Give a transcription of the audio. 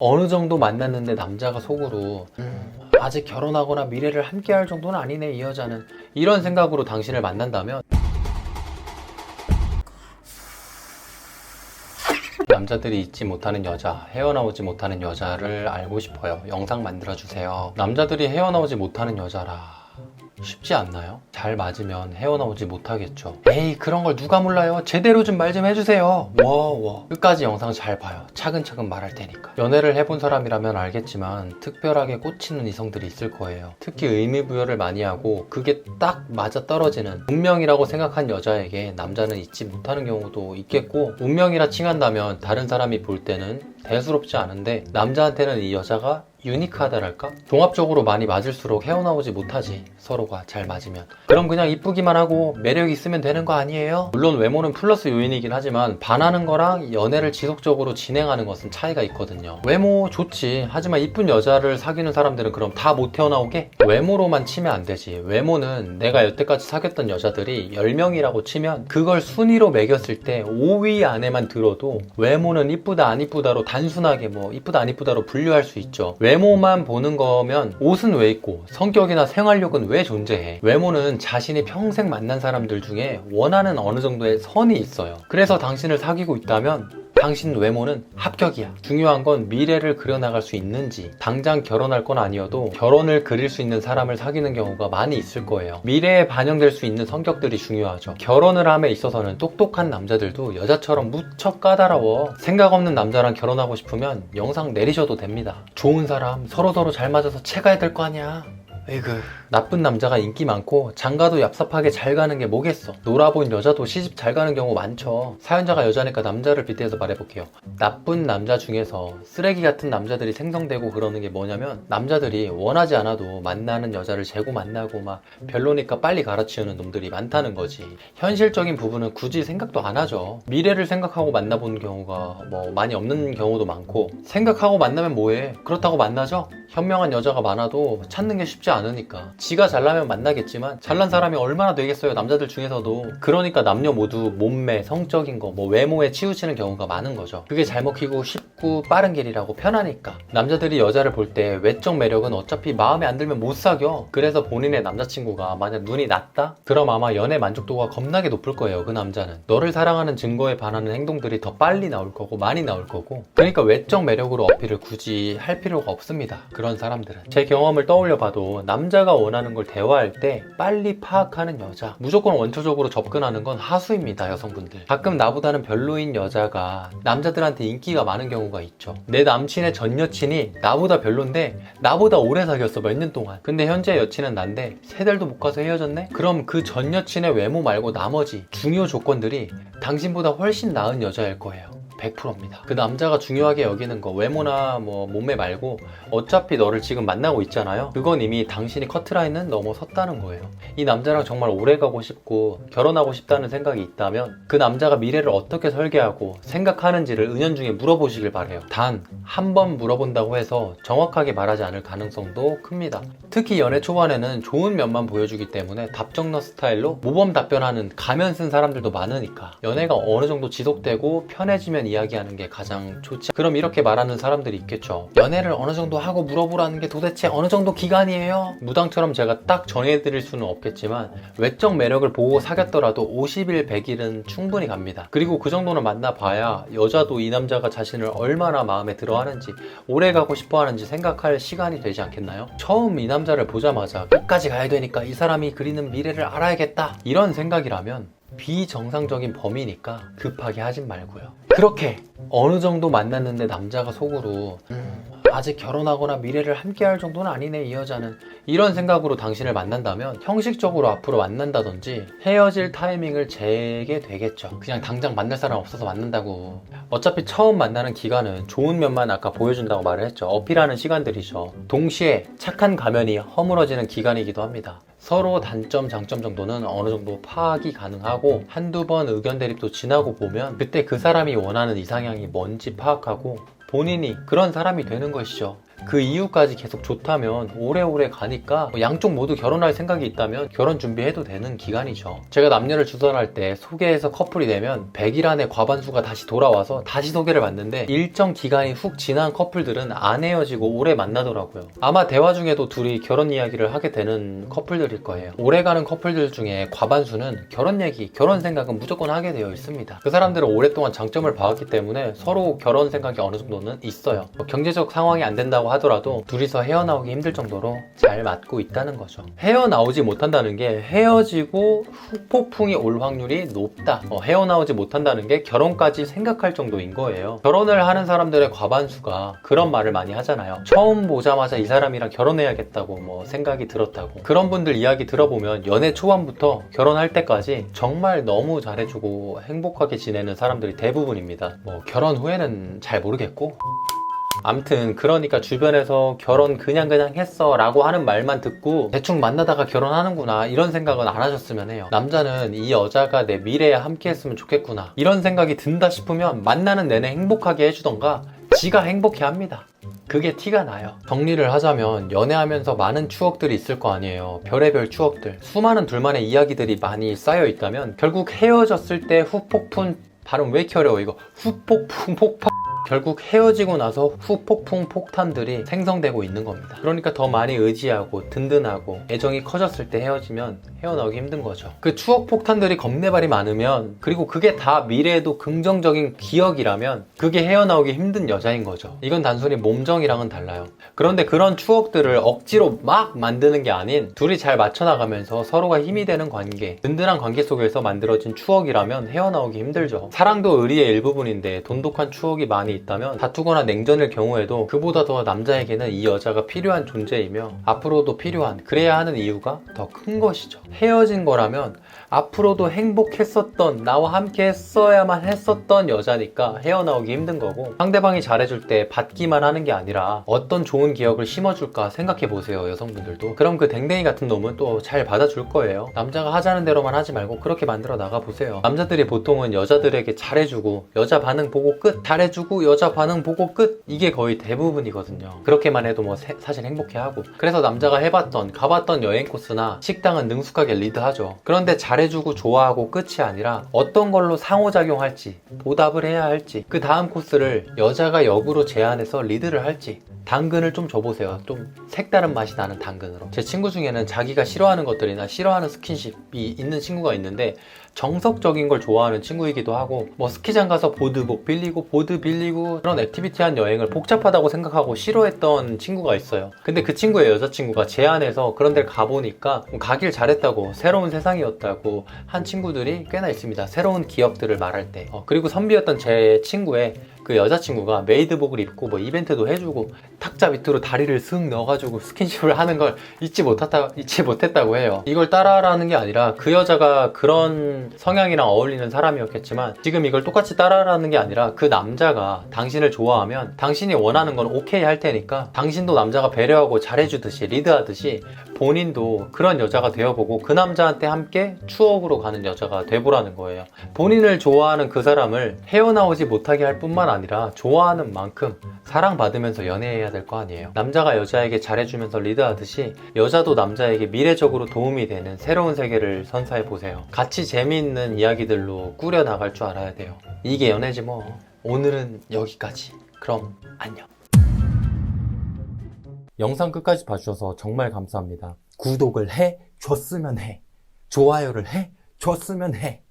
어느 정도 만났는데 남자가 속으로 음, 아직 결혼하거나 미래를 함께 할 정도는 아니네 이 여자는 이런 생각으로 당신을 만난다면 남자들이 잊지 못하는 여자, 헤어나오지 못하는 여자를 알고 싶어요. 영상 만들어주세요. 남자들이 헤어나오지 못하는 여자라. 쉽지 않나요? 잘 맞으면 헤어나오지 못하겠죠. 에이, 그런 걸 누가 몰라요? 제대로 좀 말좀 해주세요. 와, 와. 끝까지 영상 잘 봐요. 차근차근 말할 테니까. 연애를 해본 사람이라면 알겠지만, 특별하게 꽂히는 이성들이 있을 거예요. 특히 의미부여를 많이 하고, 그게 딱 맞아 떨어지는 운명이라고 생각한 여자에게 남자는 잊지 못하는 경우도 있겠고, 운명이라 칭한다면 다른 사람이 볼 때는 대수롭지 않은데, 남자한테는 이 여자가 유니크하다랄까? 종합적으로 많이 맞을수록 헤어나오지 못하지 서로가 잘 맞으면 그럼 그냥 이쁘기만 하고 매력 있으면 되는 거 아니에요? 물론 외모는 플러스 요인이긴 하지만 반하는 거랑 연애를 지속적으로 진행하는 것은 차이가 있거든요 외모 좋지 하지만 이쁜 여자를 사귀는 사람들은 그럼 다 못 헤어나오게? 외모로만 치면 안 되지 외모는 내가 여태까지 사귀었던 여자들이 10명이라고 치면 그걸 순위로 매겼을 때 5위 안에만 들어도 외모는 이쁘다 안 이쁘다로 단순하게 뭐 이쁘다 안 이쁘다로 분류할 수 있죠 외모만 보는 거면 옷은 왜 입고 성격이나 생활력은 왜 존재해? 외모는 자신이 평생 만난 사람들 중에 원하는 어느 정도의 선이 있어요. 그래서 당신을 사귀고 있다면 당신 외모는 합격이야. 중요한 건 미래를 그려나갈 수 있는지, 당장 결혼할 건 아니어도 결혼을 그릴 수 있는 사람을 사귀는 경우가 많이 있을 거예요. 미래에 반영될 수 있는 성격들이 중요하죠. 결혼을 함에 있어서는 똑똑한 남자들도 여자처럼 무척 까다로워. 생각 없는 남자랑 결혼하고 싶으면 영상 내리셔도 됩니다. 좋은 사람, 서로서로 잘 맞아서 채가야 될 거 아니야. 에이그. 나쁜 남자가 인기 많고 장가도 얍삽하게 잘 가는 게 뭐겠어. 놀아본 여자도 시집 잘 가는 경우 많죠. 사연자가 여자니까 남자를 빗대서 말해볼게요. 나쁜 남자 중에서 쓰레기 같은 남자들이 생성되고 그러는 게 뭐냐면 남자들이 원하지 않아도 만나는 여자를 재고 만나고 막 별로니까 빨리 갈아치우는 놈들이 많다는 거지. 현실적인 부분은 굳이 생각도 안 하죠. 미래를 생각하고 만나본 경우가 뭐 많이 없는 경우도 많고 생각하고 만나면 뭐해? 그렇다고 만나죠? 현명한 여자가 많아도 찾는 게 쉽지 않 으니까. 지가 잘나면 만나겠지만 잘난 사람이 얼마나 되겠어요 남자들 중에서도. 그러니까 남녀 모두 몸매 성적인 거 뭐 외모에 치우치는 경우가 많은 거죠. 그게 잘 먹히고 쉽고 빠른 길이라고 편하니까. 남자들이 여자를 볼 때 외적 매력은 어차피 마음에 안 들면 못 사겨. 그래서 본인의 남자친구가 만약 눈이 낮다? 그럼 아마 연애 만족도가 겁나게 높을 거예요 그 남자는. 너를 사랑하는 증거에 반하는 행동들이 더 빨리 나올 거고 많이 나올 거고. 그러니까 외적 매력으로 어필을 굳이 할 필요가 없습니다 그런 사람들은. 제 경험을 떠올려 봐도 남자가 원하는 걸 대화할 때 빨리 파악하는 여자. 무조건 원초적으로 접근하는 건 하수입니다 여성분들. 가끔 나보다는 별로인 여자가 남자들한테 인기가 많은 경우가 있죠. 내 남친의 전 여친이 나보다 별론데 나보다 오래 사귀었어 몇 년 동안. 근데 현재 여친은 난데 세 달도 못 가서 헤어졌네? 그럼 그 전 여친의 외모 말고 나머지 중요 조건들이 당신보다 훨씬 나은 여자일 거예요 100%입니다. 그 남자가 중요하게 여기는 거 외모나 뭐 몸매 말고 어차피 너를 지금 만나고 있잖아요. 그건 이미 당신이 커트라인은 넘어섰다는 거예요. 이 남자랑 정말 오래 가고 싶고 결혼하고 싶다는 생각이 있다면 그 남자가 미래를 어떻게 설계하고 생각하는지를 은연중에 물어보시길 바래요. 단 한 번 물어본다고 해서 정확하게 말하지 않을 가능성도 큽니다. 특히 연애 초반에는 좋은 면만 보여주기 때문에 답정너 스타일로 모범 답변하는 가면 쓴 사람들도 많으니까 연애가 어느 정도 지속되고 편해지면 이야기하는 게 가장 좋지. 그럼 이렇게 말하는 사람들이 있겠죠. 연애를 어느 정도 하고 물어보라는 게 도대체 어느 정도 기간이에요? 무당처럼 제가 딱 정해드릴 수는 없겠지만 외적 매력을 보고 사귀었더라도 50일, 100일은 충분히 갑니다. 그리고 그 정도는 만나봐야 여자도 이 남자가 자신을 얼마나 마음에 들어 하는지 오래 가고 싶어 하는지 생각할 시간이 되지 않겠나요? 처음 이 남자를 보자마자 끝까지 가야 되니까 이 사람이 그리는 미래를 알아야겠다. 이런 생각이라면 비정상적인 범위니까 급하게 하진 말고요. 그렇게 어느 정도 만났는데 남자가 속으로 음, 아직 결혼하거나 미래를 함께 할 정도는 아니네 이 여자는. 이런 생각으로 당신을 만난다면 형식적으로 앞으로 만난다든지 헤어질 타이밍을 재게 되겠죠. 그냥 당장 만날 사람 없어서 만난다고. 어차피 처음 만나는 기간은 좋은 면만 아까 보여준다고 말을 했죠. 어필하는 시간들이죠. 동시에 착한 가면이 허물어지는 기간이기도 합니다. 서로 단점, 장점 정도는 어느 정도 파악이 가능하고 한두 번 의견 대립도 지나고 보면 그때 그 사람이 원하는 이상향이 뭔지 파악하고 본인이 그런 사람이 되는 것이죠. 그 이유까지 계속 좋다면 오래오래 가니까 뭐 양쪽 모두 결혼할 생각이 있다면 결혼 준비해도 되는 기간이죠. 제가 남녀를 주선할 때 소개해서 커플이 되면 100일 안에 과반수가 다시 돌아와서 다시 소개를 받는데 일정 기간이 훅 지난 커플들은 안 헤어지고 오래 만나더라고요. 아마 대화 중에도 둘이 결혼 이야기를 하게 되는 커플들일 거예요. 오래가는 커플들 중에 과반수는 결혼 얘기, 결혼 생각은 무조건 하게 되어 있습니다. 그 사람들은 오랫동안 장점을 봐왔기 때문에 서로 결혼 생각이 어느 정도는 있어요. 뭐 경제적 상황이 안 된다고 하더라도 둘이서 헤어나오기 힘들 정도로 잘 맞고 있다는 거죠. 헤어나오지 못한다는 게 헤어지고 후폭풍이 올 확률이 높다. 어, 헤어나오지 못한다는 게 결혼까지 생각할 정도인 거예요. 결혼을 하는 사람들의 과반수가 그런 말을 많이 하잖아요. 처음 보자마자 이 사람이랑 결혼해야겠다고 뭐 생각이 들었다고. 그런 분들 이야기 들어보면 연애 초반부터 결혼할 때까지 정말 너무 잘해주고 행복하게 지내는 사람들이 대부분입니다. 뭐 결혼 후에는 잘 모르겠고 암튼 그러니까 주변에서 결혼 그냥 그냥 했어 라고 하는 말만 듣고 대충 만나다가 결혼하는구나 이런 생각은 안 하셨으면 해요 남자는 이 여자가 내 미래에 함께 했으면 좋겠구나 이런 생각이 든다 싶으면 만나는 내내 행복하게 해주던가 지가 행복해 합니다 그게 티가 나요. 정리를 하자면 연애하면서 많은 추억들이 있을 거 아니에요. 별의별 추억들. 수많은 둘만의 이야기들이 많이 쌓여 있다면 결국 헤어졌을 때 후폭풍 발음 왜 이렇게 어려워 이거 후폭풍 폭파 결국 헤어지고 나서 후폭풍 폭탄들이 생성되고 있는 겁니다. 그러니까 더 많이 의지하고 든든하고 애정이 커졌을 때 헤어지면 헤어나오기 힘든 거죠. 그 추억 폭탄들이 겁내발이 많으면 그리고 그게 다 미래에도 긍정적인 기억이라면 그게 헤어나오기 힘든 여자인 거죠. 이건 단순히 몸정이랑은 달라요. 그런데 그런 추억들을 억지로 막 만드는 게 아닌 둘이 잘 맞춰나가면서 서로가 힘이 되는 관계, 든든한 관계 속에서 만들어진 추억이라면 헤어나오기 힘들죠. 사랑도 의리의 일부분인데 돈독한 추억이 많이 있다면 다투거나 냉전일 경우에도 그보다 더 남자에게는 이 여자가 필요한 존재이며 앞으로도 필요한 그래야 하는 이유가 더 큰 것이죠. 헤어진 거라면 앞으로도 행복했었던 나와 함께 했어야만 했었던 여자니까 헤어나오기 힘든 거고 상대방이 잘해줄 때 받기만 하는 게 아니라 어떤 좋은 기억을 심어줄까 생각해 보세요 여성분들도. 그럼 그 댕댕이 같은 놈은 또 잘 받아줄 거예요. 남자가 하자는 대로만 하지 말고 그렇게 만들어 나가 보세요. 남자들이 보통은 여자들에게 잘해주고 여자 반응 보고 끝 잘해주고 여자 반응 보고 끝? 이게 거의 대부분이거든요. 그렇게만 해도 뭐 세- 사실 행복해하고. 그래서 남자가 해봤던 가봤던 여행 코스나 식당은 능숙하게 리드하죠. 그런데 잘해주고 좋아하고 끝이 아니라 어떤 걸로 상호작용할지 보답을 해야 할지 그 다음 코스를 여자가 역으로 제안해서 리드를 할지. 당근을 좀 줘보세요. 좀 색다른 맛이 나는 당근으로. 제 친구 중에는 자기가 싫어하는 것들이나 싫어하는 스킨십이 있는 친구가 있는데 정석적인 걸 좋아하는 친구이기도 하고 뭐 스키장 가서 보드복 빌리고 보드 빌리고 그런 액티비티한 여행을 복잡하다고 생각하고 싫어했던 친구가 있어요. 근데 그 친구의 여자친구가 제안해서 그런 데를 가보니까 뭐 가길 잘했다고 새로운 세상이었다고 한 친구들이 꽤나 있습니다. 새로운 기억들을 말할 때. 어, 그리고 선비였던 제 친구의 그 여자친구가 메이드복을 입고 뭐 이벤트도 해주고 탁자 밑으로 다리를 슥 넣어가지고 스킨십을 하는 걸 잊지 못했다, 잊지 못했다고 해요. 이걸 따라하라는 게 아니라 그 여자가 그런 성향이랑 어울리는 사람이었겠지만 지금 이걸 똑같이 따라하라는 게 아니라 그 남자가 당신을 좋아하면 당신이 원하는 건 오케이 할 테니까 당신도 남자가 배려하고 잘해주듯이 리드하듯이 본인도 그런 여자가 되어보고 그 남자한테 함께 추억으로 가는 여자가 돼보라는 거예요. 본인을 좋아하는 그 사람을 헤어나오지 못하게 할 뿐만 아니라 좋아하는 만큼 사랑받으면서 연애해야 될 거 아니에요. 남자가 여자에게 잘해주면서 리드하듯이 여자도 남자에게 미래적으로 도움이 되는 새로운 세계를 선사해 보세요. 같이 재미있는 이야기들로 꾸려 나갈 줄 알아야 돼요. 이게 연애지 뭐. 오늘은 여기까지. 그럼 안녕. 영상 끝까지 봐주셔서 정말 감사합니다. 구독을 해 줬으면 해. 좋아요를 해 줬으면 해.